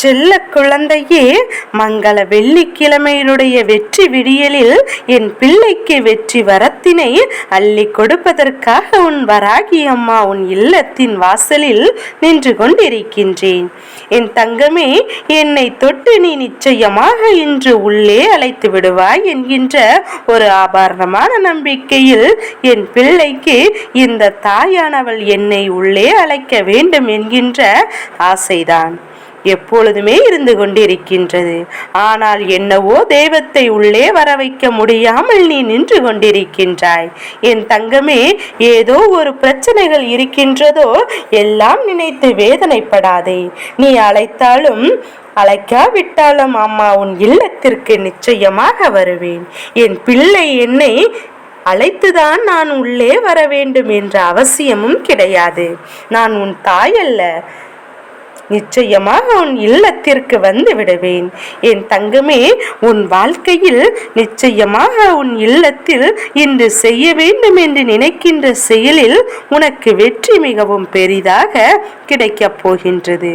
செல்ல குழந்தையே மங்கள வெள்ளிக்கிழமையினுடைய வெற்றி விடியலில் என் பிள்ளைக்கு வெற்றி வரத்தினை அள்ளி கொடுப்பதற்காக உன் வராகி அம்மா உன் இல்லத்தின் வாசலில் நின்று கொண்டிருக்கின்றேன். என் தங்கமே என்னை தொட்டு நீ நிச்சயமாக இன்று உள்ளே அழைத்து விடுவாய் என்கின்ற ஒரு ஆபரணமான நம்பிக்கையில் என் பிள்ளைக்கு இந்த தாயானவள் என்னை உள்ளே அழைக்க வேண்டும் என்கின்ற ஆசைதான். எப்பொழுதுமே இருந்து கொண்டிருக்கின்றது. ஆனால் என்னவோ தெய்வத்தை உள்ளே வர வைக்க முடியாமல் நீ நின்று கொண்டிருக்கின்றாய். என் தங்கமே ஏதோ ஒரு பிரச்சனைகள் இருக்கின்றதோ எல்லாம் நினைத்து வேதனைப்படாதே. நீ அழைத்தாலும் அழைக்காவிட்டாலும் அம்மா உன் இல்லத்திற்கு நிச்சயமாக வருவேன். என் பிள்ளை என்னை அழைத்துதான் நான் உள்ளே வர வேண்டும் என்ற அவசியமும் கிடையாது. நான் உன் தாயல்ல நிச்சயமாக உன் இல்லத்திற்கு வந்து விடுவேன். என் தங்கமே உன் வாழ்க்கையில் நிச்சயமாக உன் இல்லத்தில் இன்று செய்ய வேண்டும் என்று நினைக்கின்ற செயலில் உனக்கு வெற்றி மிகவும் பெரிதாக கிடைக்கப் போகின்றது.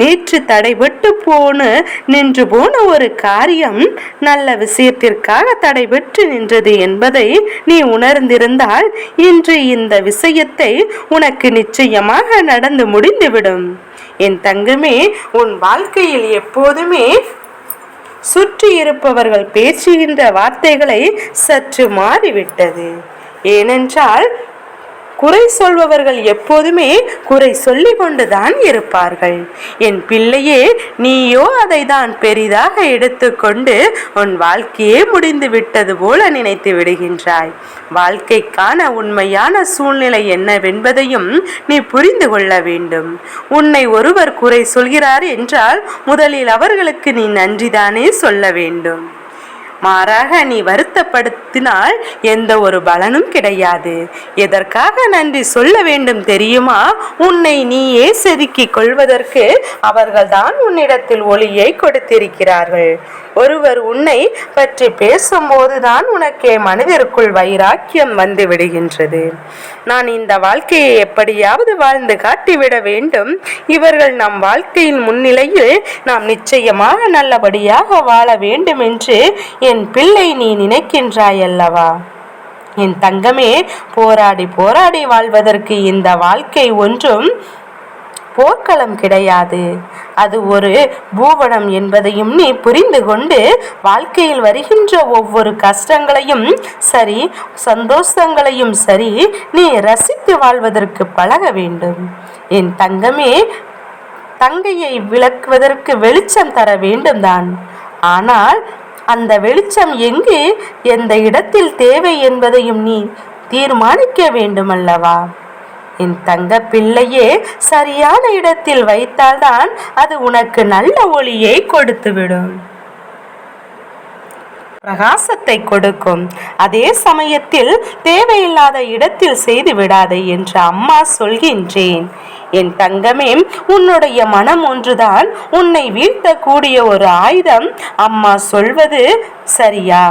நேற்று தடைபட்டு போன நின்று போன ஒரு காரியம் நல்ல விஷயத்திற்காக தடைபெற்று நின்றது என்பதை நீ உணர்ந்திருந்தால் இன்று இந்த விஷயத்தை உனக்கு நிச்சயமாக நடந்து முடிந்துவிடும். என் தங்கமே உன் வாழ்க்கையில் எப்போதுமே சுற்றி இருப்பவர்கள் பேசுகின்ற வார்த்தைகளை சற்று மாறிவிட்டது. ஏனென்றால் குறை சொல்பவர்கள் எப்போதுமே குறை சொல்லி கொண்டுதான் இருப்பார்கள். என் பிள்ளையே நீயோ அதை தான் பெரிதாக எடுத்துக்கொண்டு உன் வாழ்க்கையே முடிந்து விட்டது போல நினைத்து விடுகின்றாய். வாழ்க்கைக்கான உண்மையான சூழ்நிலை என்னவென்பதையும் நீ புரிந்து கொள்ள வேண்டும். உன்னை ஒருவர் குறை சொல்கிறார் என்றால் முதலில் அவர்களுக்கு நீ நன்றிதானே சொல்ல வேண்டும். மாறாக நீ வருத்தப்படுத்தினால் எந்த ஒரு பலனும் கிடையாது. எதற்காக நன்றி சொல்ல வேண்டும் தெரியுமா? உன்னை நீயே செதுக்கிக் கொள்வதற்கு அவர்கள்தான் உன்னிடத்தில் ஒளியை கொடுத்திருக்கிறார்கள். ஒருவர் உன்னை பற்றி பேசும்போதுதான் உனக்கே மனதிற்குள் வைராக்கியம் வந்து விடுகின்றது. நான் இந்த வாழ்க்கையை எப்படியாவது வாழ்ந்து காட்டிவிட வேண்டும். இவர்கள் நம் வாழ்க்கையின் முன்னிலையில் நாம் நிச்சயமாக நல்லபடியாக வாழ வேண்டும் என்று என் பிள்ளை நீ நினைக்கின்றாய் அல்லவா என் தங்கமே போராடி போராடி வாழ்வதற்கு இந்த வாழ்க்கை ஒன்றும் போர்க்களம் கிடையாது. அது ஒரு பூவனம் என்பதையும் நீ புரிந்து கொண்டு வாழ்க்கையில் வருகின்ற ஒவ்வொரு கஷ்டங்களையும் சரி சந்தோஷங்களையும் சரி நீ ரசித்து வாழ்வதற்கு பழக வேண்டும். என் தங்கமே தங்கையை விளக்குவதற்கு வெளிச்சம் தர வேண்டும் தான் ஆனால் அந்த வெளிச்சம் எங்கு? எந்த இடத்தில் தேவை என்பதையும் நீ தீர்மானிக்க வேண்டுமல்லவா? என் தங்க பிள்ளையே சரியான இடத்தில் வைத்தால்தான் அது உனக்கு நல்ல ஒளியை கொடுத்துவிடும். பிரகாசத்தை கொடுக்கும். அதே சமயத்தில் தேவையில்லாத இடத்தில் செய்து விடாதே என்று அம்மா சொல்கின்றேன். என் தங்கமே உன்னுடைய மனம் ஒன்றுதான். உன்னை வீழ்த்தக்கூடிய ஒரு ஆயுதம் அம்மா சொல்வது சரியா?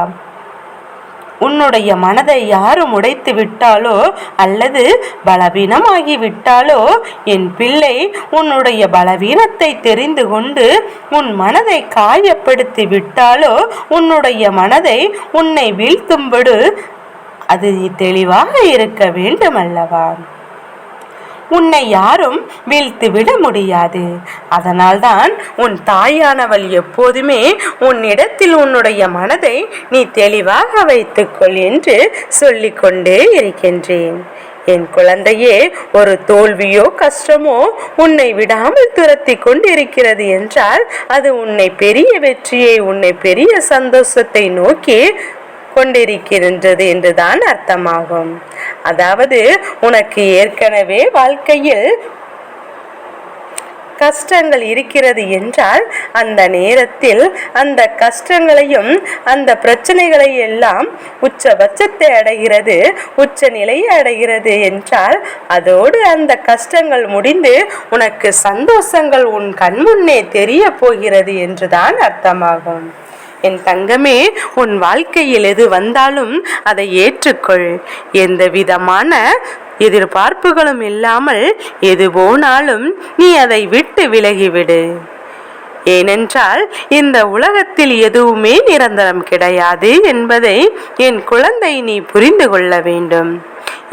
உன்னுடைய மனதை யாரும் உடைத்து விட்டாலோ அல்லது பலவீனமாகி விட்டாலோ என் பிள்ளை உன்னுடைய பலவீனத்தை தெரிந்து கொண்டு உன் மனதை காயப்படுத்தி விட்டாலோ உன்னுடைய மனதை உன்னை வீழ்த்தும்படு அது நீ தெளிவாக இருக்க வேண்டும் அல்லவா? உன்னை யாரும் வீழ்த்து விட முடியாது. அதனால்தான் உன் தாயானவள் எப்போதுமே உன்னிடத்தில் உன்னுடைய மனதை நீ தெளிவாக வைத்துக்கொள் என்று சொல்லிக்கொண்டே இருக்கின்றேன். என் குழந்தையே ஒரு தோல்வியோ கஷ்டமோ உன்னை விடாமல் துரத்தி கொண்டிருக்கிறது என்றால் அது உன்னை பெரிய வெற்றியை உன்னை பெரிய சந்தோஷத்தை நோக்கி கொண்டிருக்கின்றது என்றுதான் அர்த்தமாகும். அதாவது உனக்கு ஏற்கனவே வாழ்க்கையில் கஷ்டங்கள் இருக்கிறது என்றால் அந்த நேரத்தில் அந்த கஷ்டங்களையும் அந்த பிரச்சனைகளை எல்லாம் உச்சபட்சத்தை அடைகிறது உச்ச நிலையை அடைகிறது என்றால் அதோடு அந்த கஷ்டங்கள் முடிந்து உனக்கு சந்தோஷங்கள் உன் கண்முன்னே தெரிய போகிறது என்றுதான் அர்த்தமாகும். என் தங்கமே உன் வாழ்க்கையில் எது வந்தாலும் அதை ஏற்றுக்கொள். எந்த விதமான எதிர்பார்ப்புகளும் இல்லாமல் எது போனாலும் நீ அதை விட்டு விலகிவிடு. ஏனென்றால் இந்த உலகத்தில் எதுவுமே நிரந்தரம் கிடையாது என்பதை என் குழந்தை நீ புரிந்து கொள்ள வேண்டும்.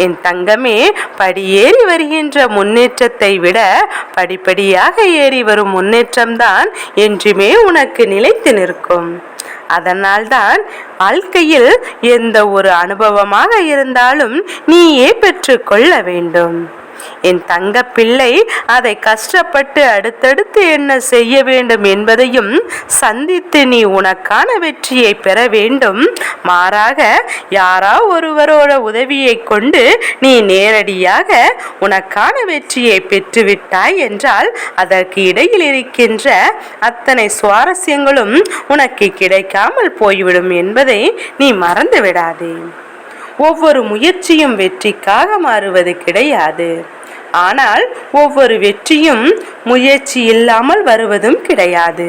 என் தங்கமே படியேறி வருகின்ற முன்னேற்றத்தை விட படிப்படியாக ஏறி வரும் முன்னேற்றம்தான் என்றுமே உனக்கு நிலைத்து நிற்கும். அதனால்தான் வாழ்க்கையில் எந்த ஒரு அனுபவமாக இருந்தாலும் நீயே பெற்றுக்கொள்ள வேண்டும். என் தங்க பிள்ளை அதை கஷ்டப்பட்டு அடுத்தடுத்து என்ன செய்ய வேண்டும் என்பதையும் சந்தித்து நீ உனக்கான வெற்றியை பெற வேண்டும். மாறாக யாரா ஒருவரோட உதவியை கொண்டு நீ நேரடியாக உனக்கான வெற்றியை பெற்றுவிட்டாய் என்றால் அதற்கு இடையில் இருக்கின்ற அத்தனை சுவாரஸ்யங்களும் உனக்கு கிடைக்காமல் போய்விடும் என்பதை நீ மறந்து விடாதே ஒவ்வொரு முயற்சியும் வெற்றிக்காக மாறுவது கிடையாது. ஆனால் ஒவ்வொரு வெற்றியும் முயற்சி இல்லாமல் வருவதும் கிடையாது.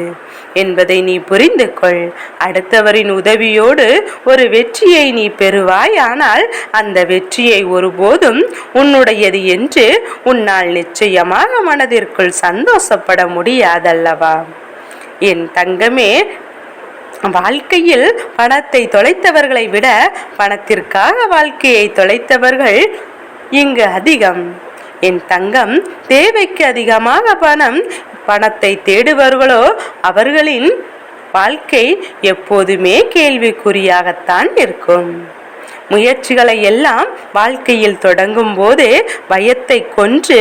என்பதை நீ புரிந்து கொள். அடுத்தவரின் உதவியோடு ஒரு வெற்றியை நீ பெறுவாய் ஆனால் அந்த வெற்றியை ஒருபோதும் உன்னுடையது என்று உன்னால் நிச்சயமாக மனதிற்குள் சந்தோஷப்பட முடியாதல்லவா? என் தங்கமே வாழ்க்கையில் பணத்தை தொலைத்தவர்களை விட பணத்திற்காக வாழ்க்கையை தொலைத்தவர்கள் இங்கு அதிகம். என் தங்கம் தேவைக்கு அதிகமாக பணம். பணத்தை தேடுவர்களோ அவர்களின் வாழ்க்கை எப்போதுமே கேள்விக்குறியாகத்தான் இருக்கும். முயற்சிகளை எல்லாம் வாழ்க்கையில் தொடங்கும் போது பயத்தை கொன்று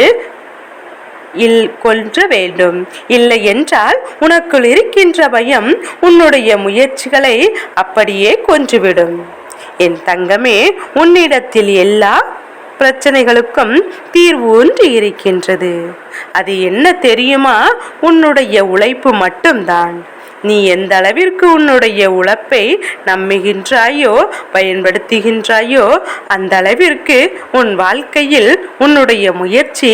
இல் கொன்ற வேண்டும். இல்லை என்றால் உனக்குள் இருக்கின்ற பயம் உன்னுடைய முயற்சிகளை அப்படியே கொன்றுவிடும். என் தங்கமே உன்னிடத்தில் எல்லா பிரச்சனைகளுக்கும் தீர்வு ஒன்று இருக்கின்றது. அது என்ன தெரியுமா? உன்னுடைய உழைப்பு மட்டும்தான். நீ எந்த அளவிற்கு உன்னுடைய உழைப்பை நம்புகின்றாயோ பயன்படுத்துகின்றாயோ அந்த அளவிற்கு உன் வாழ்க்கையில் உன்னுடைய முயற்சி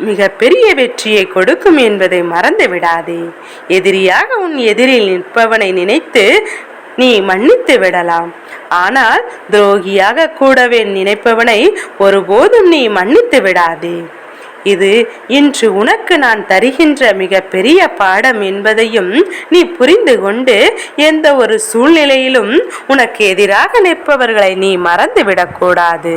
மிக பெரிய வெற்றியை கொடுக்கும் என்பதை மறந்து விடாதே எதிரியாக உன் எதிரில் நிற்பவனை நினைத்து நீ மன்னித்து விடலாம். ஆனால் துரோகியாக கூடவே நினைப்பவனை ஒருபோதும் நீ மன்னித்து விடாதே. இது இன்று உனக்கு நான் தருகின்ற மிக பெரிய பாடம் என்பதையும் நீ புரிந்து கொண்டு எந்த ஒரு சூழ்நிலையிலும் உனக்கு எதிராக நிற்பவர்களை நீ மறந்துவிடக்கூடாது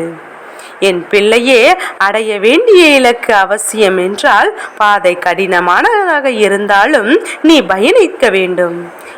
என் பிள்ளையே அடைய வேண்டிய இலக்கு அவசியம் என்றால் பாதை கடினமானதாக இருந்தாலும் நீ பயணிக்க வேண்டும்.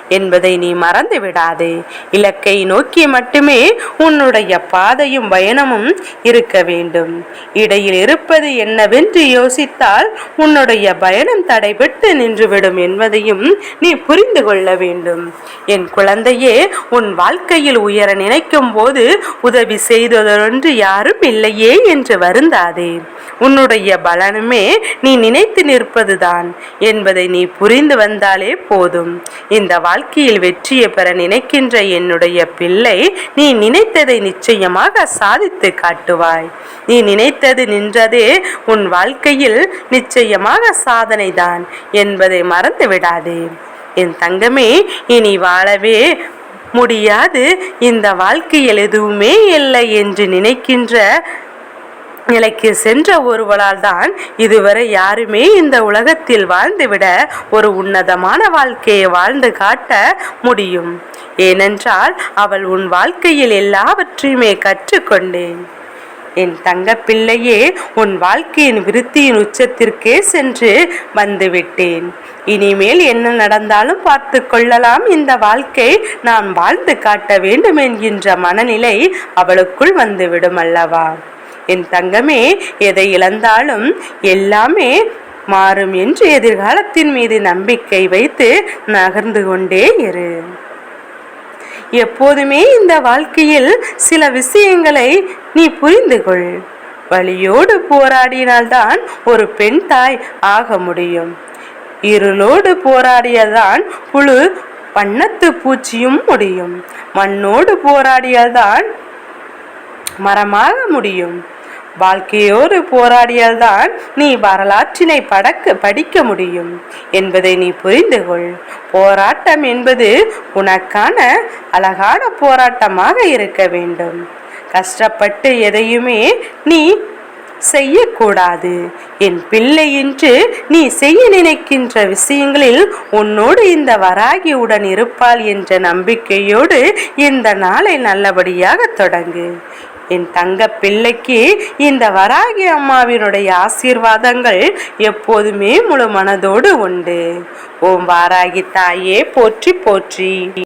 என்பதை நீ மறந்து விடாதே. இலக்கை நோக்கி மட்டுமே உன்னுடைய பாதையும் பயணமும் இருக்க வேண்டும். இடையில் இருப்பது என்னவென்று யோசித்தால் உன்னுடைய பயணம் தடைபட்டு நின்றுவிடும் என்பதையும் நீ புரிந்து கொள்ள வேண்டும். என் குழந்தையே உன் வாழ்க்கையில் உயர நினைக்கும் போது உதவி செய்ததொன்று யாரும் இல்லையே என்று வருந்தாதே. உன்னுடைய பலனுமே நீ நினைத்து நிற்பதுதான் என்பதை நீ புரிந்து வந்தாலே போதும். இந்த வாழ்க்கையில் வெற்றியை பெற நினைக்கின்ற என்னுடைய பிள்ளை நீ நினைத்ததை நிச்சயமாக சாதித்து காட்டுவாய். நீ நினைத்தது நின்றதே உன் வாழ்க்கையில் நிச்சயமாக சாதனைதான் என்பதை மறந்து விடாதே. என் தங்கமே இனி வாழவே முடியாது. இந்த வாழ்க்கையில் எதுவுமே இல்லை என்று நினைக்கின்ற நிலைக்கு சென்ற ஒருவளால் தான் இதுவரை யாருமே இந்த உலகத்தில் வாழ்ந்துவிட ஒரு உன்னதமான வாழ்க்கையை வாழ்ந்து காட்ட முடியும். ஏனென்றால் அவள் உன் வாழ்க்கையில் எல்லாவற்றையுமே கற்றுக்கொண்டேன். என் தங்கப்பிள்ளையே உன் வாழ்க்கையின் விருத்தியின் உச்சத்திற்கே சென்று வந்துவிட்டேன். இனிமேல் என்ன நடந்தாலும் பார்த்து கொள்ளலாம். இந்த வாழ்க்கை நான் வாழ்ந்து காட்ட வேண்டும் என்கின்ற மனநிலை அவளுக்குள் வந்துவிடும் அல்லவா? என் தங்கமே எதை இழந்தாலும் எல்லாமே மாறும் என்று எதிர்காலத்தின் மீது நம்பிக்கை வைத்து நகர்ந்து கொண்டே இரு. எப்போதுமே இந்த வாழ்க்கையில் சில விஷயங்களை நீ புரிந்து கொள். வழியோடு போராடினால்தான் ஒரு பெண் தாய் ஆக முடியும். இருளோடு போராடியதான் புழு வண்ணத்து பூச்சியும் முடியும். மண்ணோடு போராடியதான் மரமாக முடியும். வாழ்க்கையோடு போராடியால்தான் நீ வரலாற்றினை படக்க படிக்க முடியும். என்பதை நீ புரிந்து கொள் போராட்டம் என்பது உனக்கான அழகான போராட்டமாக இருக்க வேண்டும். கஷ்டப்பட்டு எதையுமே நீ செய்யக்கூடாது. என் பிள்ளை என்று நீ செய்ய நினைக்கின்ற விஷயங்களில் உன்னோடு இந்த வராகி உடன் இருப்பாள் என்ற நம்பிக்கையோடு இந்த நாளை நல்லபடியாக தொடங்கு. என் தங்க பிள்ளைக்கு இந்த வராகி அம்மாவினுடைய ஆசீர்வாதங்கள் எப்போதுமே முழு மனதோடு உண்டு. ஓம் வாராகி தாயே போற்றி போற்றி.